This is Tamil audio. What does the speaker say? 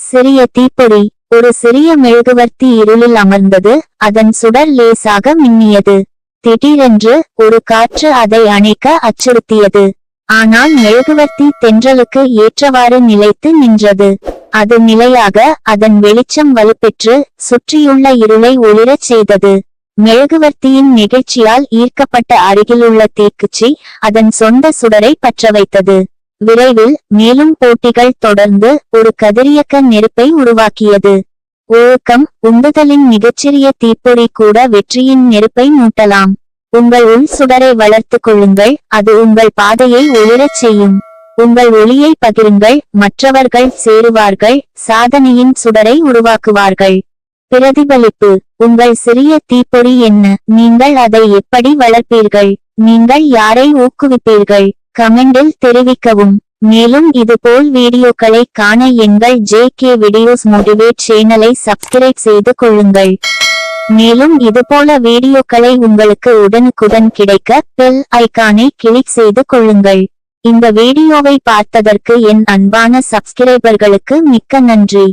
சிறிய தீப்பொறி ஒரு சிறிய மெழுகுவர்த்தி இருளில் அமர்ந்தது அதன் சுடர் லேசாக மின்னியது. திடீரென்று ஒரு காற்று அதை அணைக்க அச்சுறுத்தியது. ஆனால் மெழுகுவர்த்தி தென்றலுக்கு ஏற்றவாறு நிலைத்து நின்றது. அது நிலையாக அதன் வெளிச்சம் வலுப்பெற்று சுற்றியுள்ள இருளை ஒளிரச் செய்தது. மெழுகுவர்த்தியின் நெகிழ்ச்சியால் ஈர்க்கப்பட்ட அருகிலுள்ள தீக்குச்சி அதன் சொந்த சுடரை பற்ற வைத்தது விரைவில் மேலும் போட்டிகள் தொடர்ந்து ஒரு கதிரியக்க நெருப்பை உருவாக்கியது. ஒழுக்கம் உந்துதலின் மிகச்சிறிய தீப்பொறி கூட வெற்றியின் நெருப்பை மூட்டலாம். உங்கள் உள் சுடரை வளர்த்துக் கொள்ளுங்கள் அது உங்கள் பாதையை ஒளிரச் செய்யும். உங்கள் ஒளியை பகிருங்கள் மற்றவர்கள் சேருவார்கள் சாதனையின் சுடரை உருவாக்குவார்கள். பிரதிபலிப்பு உங்கள் சிறிய தீப்பொறி என்ன நீங்கள் அதை எப்படி வளர்ப்பீர்கள் நீங்கள் யாரை ஊக்குவிப்பீர்கள்? கமெண்டில் தெரிவிக்கவும். மேலும் இதுபோல் வீடியோக்களை காண எங்கள் ஜே கே வீடியோஸ் மோட்டிவேட் சேனலை சப்ஸ்கிரைப் செய்து கொள்ளுங்கள். மேலும் இதுபோல வீடியோக்களை உங்களுக்கு உடனுக்குடன் கிடைக்க பெல் ஐக்கானை கிளிக் செய்து கொள்ளுங்கள். இந்த வீடியோவை பார்த்ததற்கு என் அன்பான சப்ஸ்கிரைபர்களுக்கு மிக்க நன்றி.